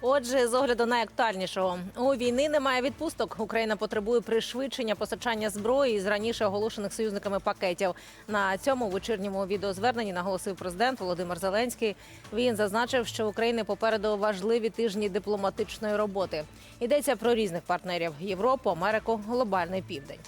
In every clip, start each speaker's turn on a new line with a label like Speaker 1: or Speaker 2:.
Speaker 1: Отже, з огляду найактуальнішого у війни немає відпусток. Україна потребує пришвидшення постачання зброї з раніше оголошених союзниками пакетів. На цьому вечірньому відеозверненні наголосив президент Володимир Зеленський. Він зазначив, що України попереду важливі тижні дипломатичної роботи. Йдеться про різних партнерів Європу, Америку, глобальний південь.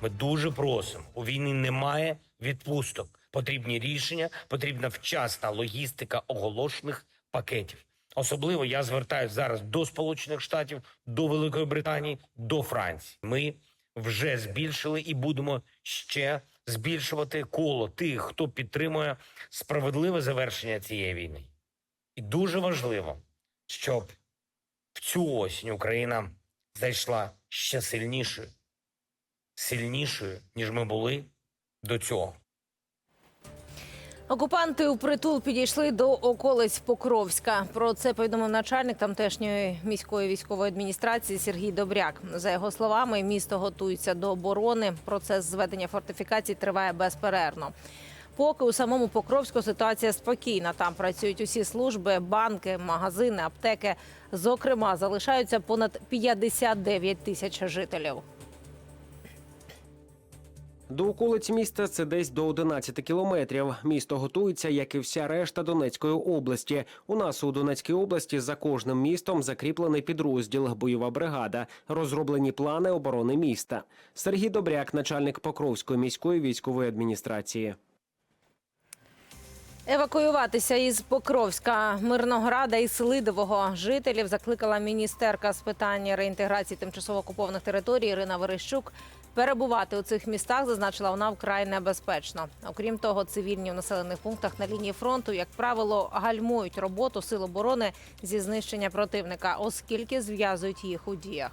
Speaker 2: Ми дуже просимо. У війни немає відпусток. Потрібні рішення, потрібна вчасна логістика оголошених пакетів. Особливо я звертаюся зараз до Сполучених Штатів, до Великої Британії, до Франції. Ми вже збільшили і будемо ще збільшувати коло тих, хто підтримує справедливе завершення цієї війни. І дуже важливо, щоб в цю осінь Україна зайшла ще сильнішою сильнішою, ніж ми були до цього.
Speaker 1: Окупанти у притул підійшли до околиць Покровська. Про це повідомив начальник тамтешньої міської військової адміністрації Сергій Добряк. За його словами, місто готується до оборони. Процес зведення фортифікацій триває безперервно. Поки у самому Покровську ситуація спокійна. Там працюють усі служби, банки, магазини, аптеки. Зокрема, залишаються понад 59 тисяч жителів.
Speaker 3: До околиць міста це десь до 11 кілометрів. Місто готується, як і вся решта Донецької області. У нас у Донецькій області за кожним містом закріплений підрозділ, бойова бригада, розроблені плани оборони міста. Сергій Добряк, начальник Покровської міської військової адміністрації.
Speaker 1: Евакуюватися із Покровська, Мирнограда і Селидового жителів закликала міністерка з питань реінтеграції тимчасово окупованих територій Ірина Верещук. Перебувати у цих містах зазначила вона вкрай небезпечно. Окрім того, цивільні в населених пунктах на лінії фронту, як правило, гальмують роботу сил оборони зі знищення противника, оскільки зв'язують їх у діях.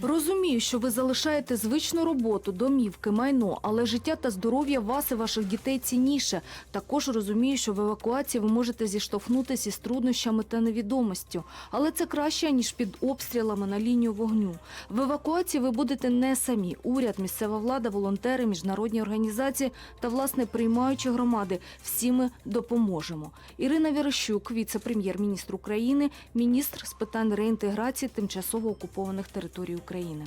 Speaker 4: Розумію, що ви залишаєте звичну роботу, домівки, майно, але життя та здоров'я вас і ваших дітей цінніше. Також розумію, що в евакуації ви можете зіштовхнутися із труднощами та невідомостю, але це краще ніж під обстрілами на лінію вогню. В евакуації ви будете не самі. Уряд, місцева влада, волонтери, міжнародні організації та власне приймаючі громади. Всі ми допоможемо. Ірина Вірощук, віце-прем'єр-міністр України, міністр з питань реінтеграції тимчасово окупованих територій України.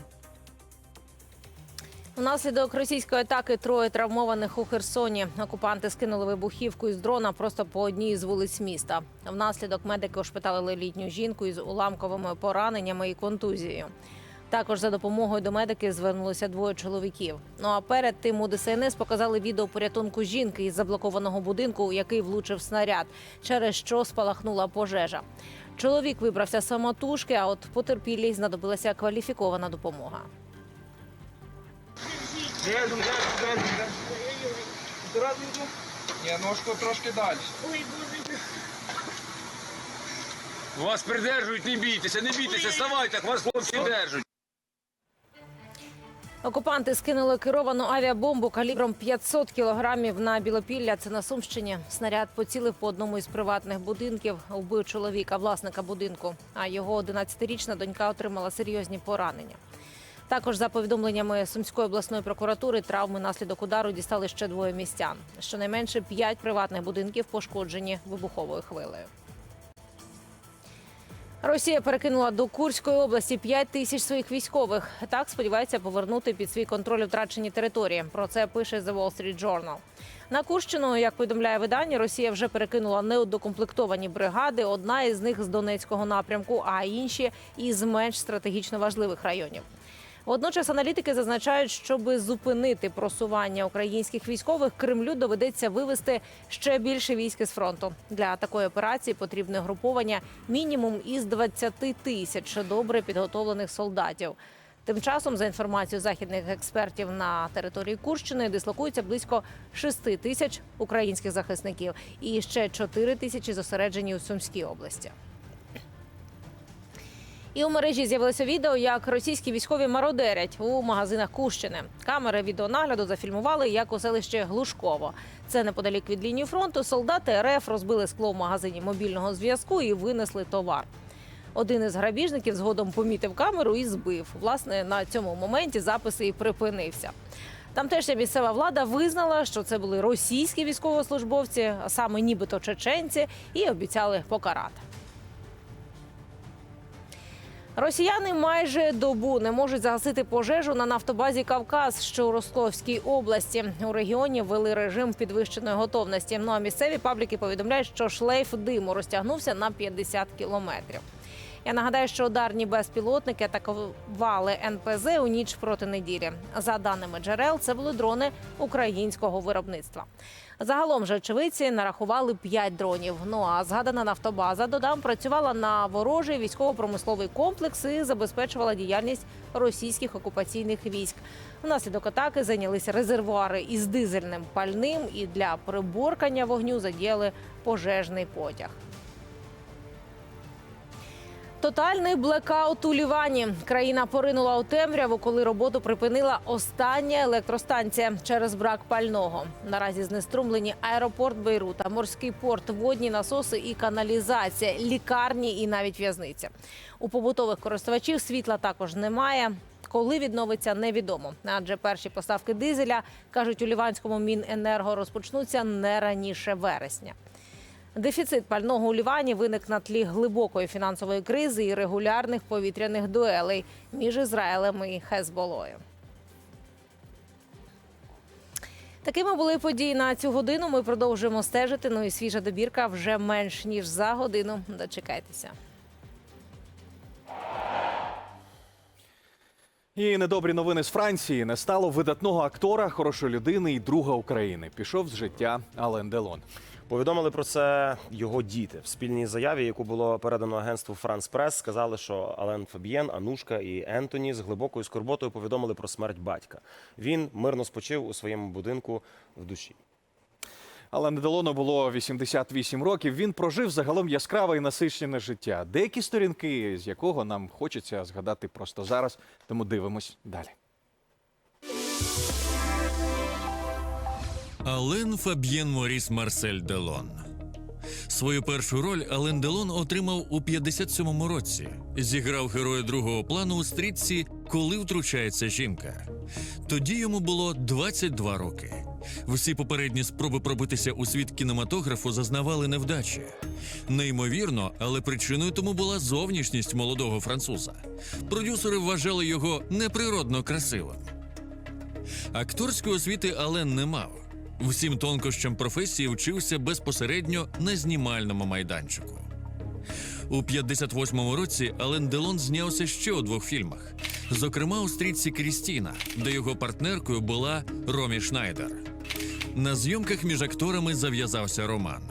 Speaker 1: Внаслідок російської атаки троє травмованих у Херсоні. Окупанти скинули вибухівку із дрона просто по одній з вулиць міста. Внаслідок медики ошпиталили літню жінку із уламковими пораненнями і контузією. Також за допомогою до медики звернулися двоє чоловіків. Ну а перед тим у ДСНС показали відео порятунку жінки із заблокованого будинку, у який влучив снаряд, через що спалахнула пожежа. Чоловік вибрався самотужки, а от потерпілій знадобилася кваліфікована допомога.
Speaker 5: Йду. Ні, ножку трошки далі.
Speaker 6: Вас придержують, не бійтеся, не бійтеся, ставайте, вас хлопці держать.
Speaker 1: Окупанти скинули керовану авіабомбу калібром 500 кілограмів на Білопілля. Це на Сумщині. Снаряд поцілив по одному із приватних будинків. Вбив чоловіка, власника будинку. А його 11-річна донька отримала серйозні поранення. Також за повідомленнями Сумської обласної прокуратури травми наслідок удару дістали ще двоє містян. Щонайменше п'ять приватних будинків пошкоджені вибуховою хвилею. Росія перекинула до Курської області 5 тисяч своїх військових. Так сподівається повернути під свій контроль втрачені території. Про це пише The Wall Street Journal. На Курщину, як повідомляє видання, Росія вже перекинула неудокомплектовані бригади. Одна із них з Донецького напрямку, а інші із менш стратегічно важливих районів. Водночас аналітики зазначають, щоб зупинити просування українських військових, Кремлю доведеться вивести ще більше військ із фронту. Для такої операції потрібне груповання мінімум із 20 тисяч добре підготовлених солдатів. Тим часом, за інформацією західних експертів, на території Курщини дислокується близько 6 тисяч українських захисників і ще 4 тисячі зосереджені у Сумській області. І у мережі з'явилося відео, як російські військові мародерять у магазинах Кущини. Камери відеонагляду зафільмували, як у селищі Глушково. Це неподалік від лінії фронту. Солдати РФ розбили скло в магазині мобільного зв'язку і винесли товар. Один із грабіжників згодом помітив камеру і збив. Власне, на цьому моменті запис і припинився. Тамтешня місцева влада визнала, що це були російські військовослужбовці, а саме нібито чеченці, і обіцяли покарати. Росіяни майже добу не можуть загасити пожежу на нафтобазі Кавказ, що у Ростовській області. У регіоні ввели режим підвищеної готовності. Ну а місцеві пабліки повідомляють, що шлейф диму розтягнувся на 50 кілометрів. Я нагадаю, що ударні безпілотники атакували НПЗ у ніч проти неділі. За даними джерел, це були дрони українського виробництва. Загалом же очевидці нарахували 5 дронів. Ну а згадана нафтобаза додам працювала на ворожий військово-промисловий комплекс і забезпечувала діяльність російських окупаційних військ. Внаслідок атаки зайнялися резервуари із дизельним пальним і для приборкання вогню задіяли пожежний потяг. Тотальний блекаут у Лівані. Країна поринула у темряву, коли роботу припинила остання електростанція через брак пального. Наразі знеструмлені аеропорт Бейрута, морський порт, водні насоси і каналізація, лікарні і навіть в'язниця. У побутових користувачів світла також немає. Коли відновиться, невідомо. Адже перші поставки дизеля кажуть у ліванському міненерго розпочнуться не раніше вересня. Дефіцит пального у Лівані виник на тлі глибокої фінансової кризи і регулярних повітряних дуелей між Ізраїлем і Хезболою. Такими були події на цю годину. Ми продовжуємо стежити. Ну і свіжа добірка вже менш ніж за годину. Дочекайтеся.
Speaker 7: І недобрі новини з Франції не стало видатного актора, хорошої людини і друга України. Пішов з життя Ален Делон.
Speaker 8: Повідомили про це його діти в спільній заяві, яку було передано агентству Франс Прес. Сказали, що Ален Фабієн, Анушка і Ентоні з глибокою скорботою повідомили про смерть батька. Він мирно спочив у своєму будинку в душі.
Speaker 7: Ален Делону було 88 років. Він прожив загалом яскраве і насичене життя. Деякі сторінки, з якого нам хочеться згадати просто зараз. Тому дивимось далі.
Speaker 9: Ален Фаб'єн Моріс Марсель Делон. Свою першу роль Ален Делон отримав у 57-му році. Зіграв героя другого плану у стрітці, коли втручається жінка. Тоді йому було 22 роки. Всі попередні спроби пробитися у світ кінематографу зазнавали невдачі. Неймовірно, але причиною тому була зовнішність молодого француза. Продюсери вважали його неприродно красивим. Акторської освіти Ален не мав. Всім тонкощам професії вчився безпосередньо на знімальному майданчику. У 58-му році Ален Делон знявся ще у двох фільмах, зокрема у стрітці Крістіна, де його партнеркою була Ромі Шнайдер. На зйомках між акторами зав'язався роман.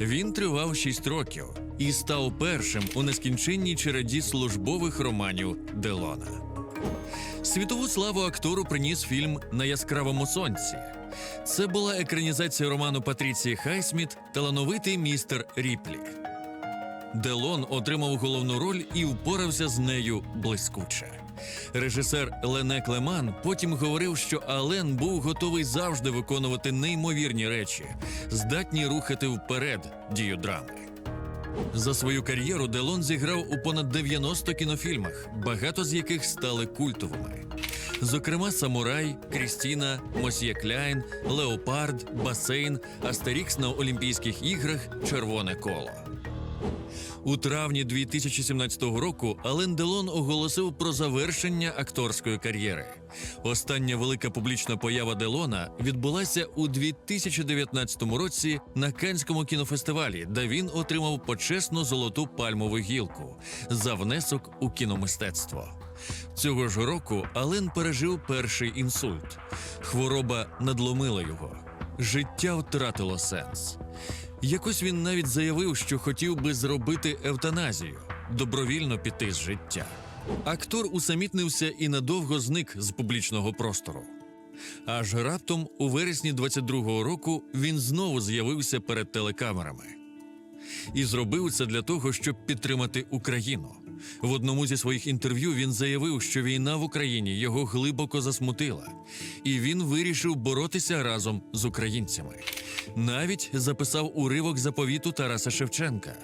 Speaker 9: Він тривав 6 років і став першим у нескінченній череді службових романів Делона. Світову славу актору приніс фільм На яскравому сонці. Це була екранізація роману Патріції Хайсміт Талановитий містер Ріплі. Делон отримав головну роль і впорався з нею блискуче. Режисер Лене Клеман потім говорив, що Ален був готовий завжди виконувати неймовірні речі, здатні рухати вперед дію драми. За свою кар'єру Делон зіграв у понад 90 кінофільмах, багато з яких стали культовими. Зокрема, Самурай, Крістіна, Мосьє Кляйн, Леопард, Басейн, Астерікс на Олімпійських іграх, Червоне коло. У травні 2017 року Ален Делон оголосив про завершення акторської кар'єри. Остання велика публічна поява Делона відбулася у 2019 році на Канському кінофестивалі, де він отримав почесну золоту пальмову гілку за внесок у кіномистецтво. Цього ж року Ален пережив перший інсульт. Хвороба надломила його. Життя втратило сенс. Якось він навіть заявив, що хотів би зробити евтаназію, добровільно піти з життя. Актор усамітнився і надовго зник з публічного простору. Аж раптом, у вересні 22-го року, він знову з'явився перед телекамерами. І зробив це для того, щоб підтримати Україну. В одному зі своїх інтерв'ю він заявив, що війна в Україні його глибоко засмутила, і він вирішив боротися разом з українцями. Навіть записав уривок заповіту Тараса Шевченка.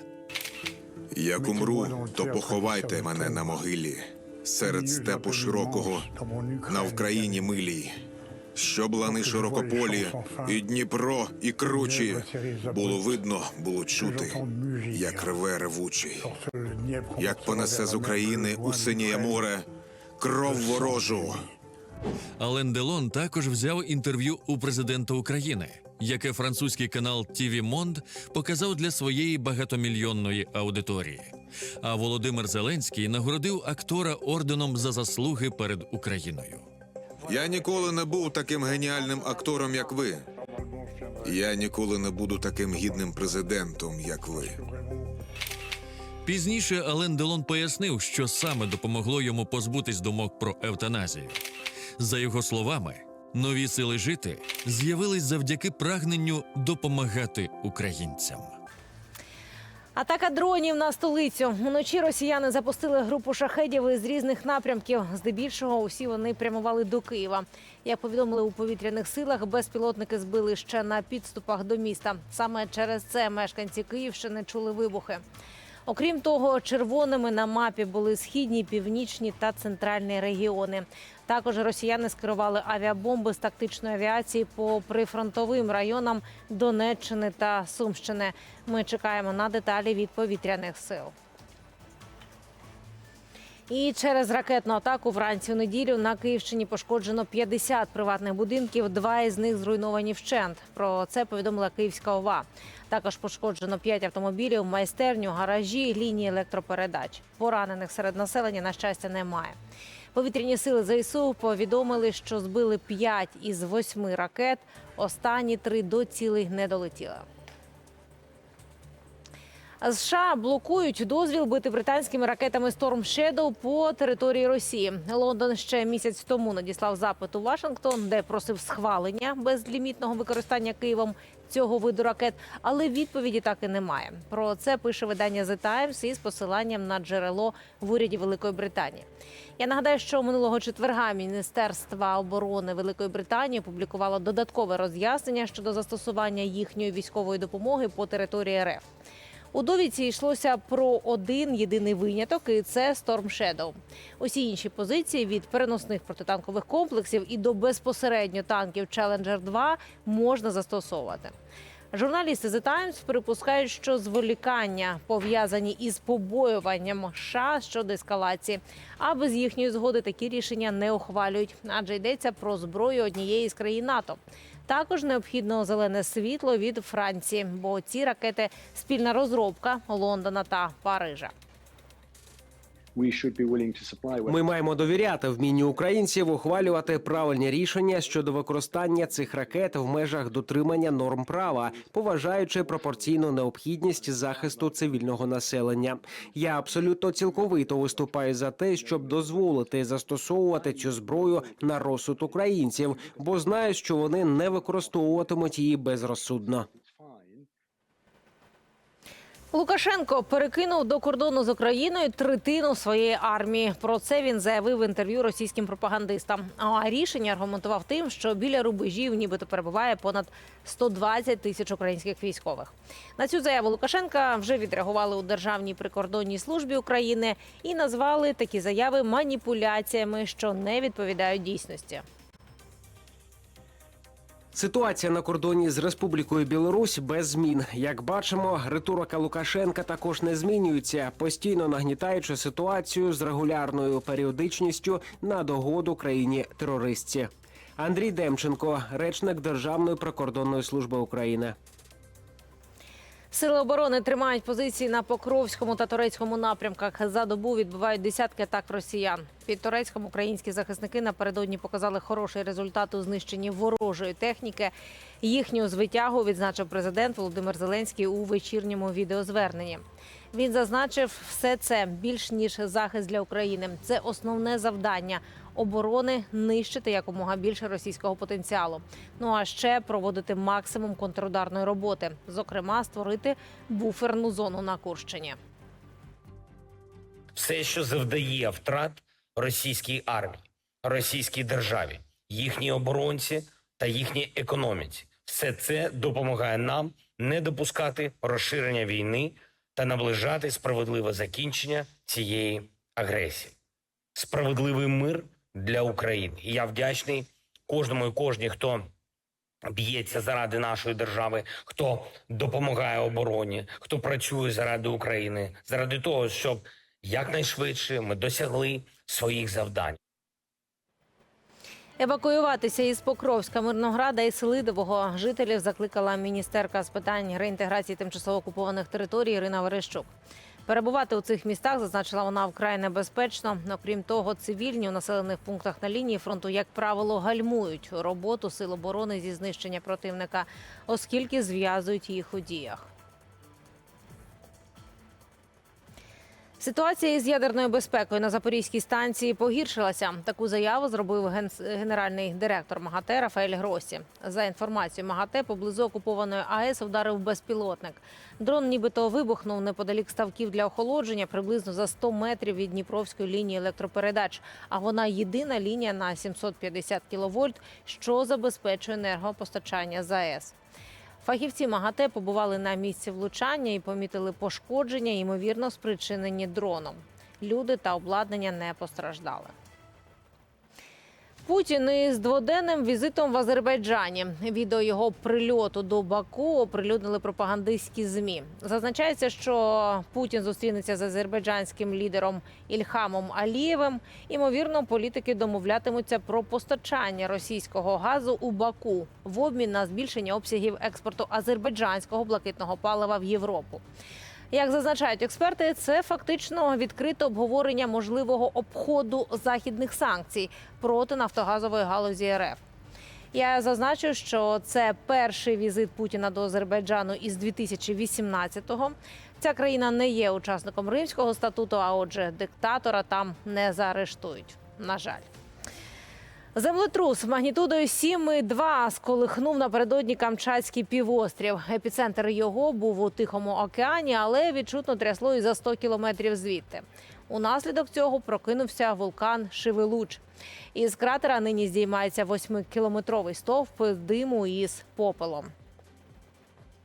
Speaker 10: Як умру, то поховайте мене на могилі серед степу широкого на Україні милій. Щоб лани широкополі, і Дніпро, і кручі. Було видно, було чути, як рве ревучий, як понесе з України у синє море кров ворожу.
Speaker 9: Ален Делон також взяв інтерв'ю у президента України, яке французький канал TV Monde показав для своєї багатомільйонної аудиторії. А Володимир Зеленський нагородив актора орденом за заслуги перед Україною.
Speaker 10: Я ніколи не був таким геніальним актором, як ви. Я ніколи не буду таким гідним президентом, як ви.
Speaker 9: Пізніше Ален Делон пояснив, що саме допомогло йому позбутись думок про евтаназію. За його словами, нові сили жити з'явились завдяки прагненню допомагати українцям.
Speaker 1: Атака дронів на столицю. Уночі росіяни запустили групу шахедів із різних напрямків. Здебільшого усі вони прямували до Києва. Як повідомили у повітряних силах, безпілотники збили ще на підступах до міста. Саме через це мешканці Київщини чули вибухи. Окрім того, червоними на мапі були східні, північні та центральні регіони. Також росіяни скерували авіабомби з тактичної авіації по прифронтовим районам Донеччини та Сумщини. Ми чекаємо на деталі від повітряних сил. І через ракетну атаку вранці у неділю на Київщині пошкоджено 50 приватних будинків. Два із них зруйновані вщент. Про це повідомила Київська ОВА. Також пошкоджено 5 автомобілів, майстерню, гаражі, лінії електропередач. Поранених серед населення на щастя немає. Повітряні сили ЗСУ повідомили, що збили 5 із 8 ракет. Останні три до цілей не долетіли. США блокують дозвіл бити британськими ракетами Storm Shadow по території Росії. Лондон ще місяць тому надіслав запит у Вашингтон, де просив схвалення безлімітного використання Києвом цього виду ракет, але відповіді так і немає. Про це пише видання The Times із посиланням на джерело в уряді Великої Британії. Я нагадаю, що минулого четверга Міністерства оборони Великої Британії опублікувало додаткове роз'яснення щодо застосування їхньої військової допомоги по території РФ. У довідці йшлося про один єдиний виняток, і це Storm Shadow. Усі інші позиції від переносних протитанкових комплексів і до безпосередньо танків Challenger 2 можна застосовувати. Журналісти The Times припускають, що зволікання пов'язані із побоюванням США щодо ескалації, а без їхньої згоди такі рішення не ухвалюють, адже йдеться про зброю однієї з країн НАТО. Також необхідно зелене світло від Франції, бо ці ракети спільна розробка Лондона та Парижа.
Speaker 3: Ми маємо довіряти вмінню українців ухвалювати правильні рішення щодо використання цих ракет в межах дотримання норм права, поважаючи пропорційну необхідність захисту цивільного населення. Я абсолютно цілковито виступаю за те, щоб дозволити застосовувати цю зброю на розсуд українців, бо знаю, що вони не використовуватимуть її безрозсудно.
Speaker 1: Лукашенко перекинув до кордону з Україною третину своєї армії. Про це він заявив в інтерв'ю російським пропагандистам. А рішення аргументував тим, що біля рубежів нібито перебуває понад 120 тисяч українських військових. На цю заяву Лукашенка вже відреагували у Державній прикордонній службі України і назвали такі заяви маніпуляціями, що не відповідають дійсності.
Speaker 3: Ситуація на кордоні з Республікою Білорусь без змін. Як бачимо, риторика Лукашенка також не змінюється, постійно нагнітаючи ситуацію з регулярною періодичністю на догоду країні терористці. Андрій Демченко, речник Державної прикордонної служби України.
Speaker 1: Сили оборони тримають позиції на Покровському та Турецькому напрямках. За добу відбувають десятки атак росіян. Під Турецьком українські захисники напередодні показали хороший результат у знищенні ворожої техніки. Їхню звитягу відзначив президент Володимир Зеленський у вечірньому відеозверненні. Він зазначив, все це більш ніж захист для України. Це основне завдання оборони нищити якомога більше російського потенціалу. Ну а ще проводити максимум контрударної роботи, зокрема, створити буферну зону на Курщині.
Speaker 2: все, що завдає втрат російській армії, російській державі, їхній оборонці та їхній економіці. Все це допомагає нам не допускати розширення війни та наближати справедливе закінчення цієї агресії. Справедливий мир для України. І я вдячний кожному і кожній, хто б'ється заради нашої держави, хто допомагає обороні, хто працює заради України, заради того, щоб якнайшвидше ми досягли своїх завдань.
Speaker 1: Евакуюватися із Покровська, Мирнограда і Селидового жителів закликала міністерка з питань реінтеграції тимчасово окупованих територій Ірина Верещук. Перебувати у цих містах, зазначила вона, вкрай небезпечно. Окрім того, цивільні у населених пунктах на лінії фронту, як правило, гальмують роботу сил оборони зі знищення противника, оскільки зв'язують їх у діях. Ситуація із ядерною безпекою на Запорізькій станції погіршилася. Таку заяву зробив генеральний директор МАГАТЕ Рафаель Гросі. За інформацією МАГАТЕ, поблизу окупованої АЕС вдарив безпілотник. Дрон нібито вибухнув неподалік ставків для охолодження, приблизно за 100 метрів від Дніпровської лінії електропередач. А вона єдина лінія на 750 кВт, що забезпечує енергопостачання ЗАЕС. Фахівці МАГАТЕ побували на місці влучання і помітили пошкодження, ймовірно, спричинені дроном. Люди та обладнання не постраждали. Путін із дводенним візитом в Азербайджані. Відео його прильоту до Баку оприлюднили пропагандистські змі. Зазначається, що Путін зустрінеться з азербайджанським лідером Ільхамом Алієвим. Імовірно, політики домовлятимуться про постачання російського газу у Баку в обмін на збільшення обсягів експорту азербайджанського блакитного палива в Європу. Як зазначають експерти, це фактично відкрите обговорення можливого обходу західних санкцій проти нафтогазової галузі РФ. Я зазначу, що це перший візит Путіна до Азербайджану із 2018-го. Ця країна не є учасником Римського статуту, а отже, диктатора там не заарештують. На жаль. Землетрус магнітудою 7,2 сколихнув напередодні Камчатський півострів. Епіцентр його був у Тихому океані, але відчутно трясло і за 100 кілометрів звідти. Унаслідок цього прокинувся вулкан Шивелуч. Із кратера нині здіймається 8-кілометровий стовп диму із попелом.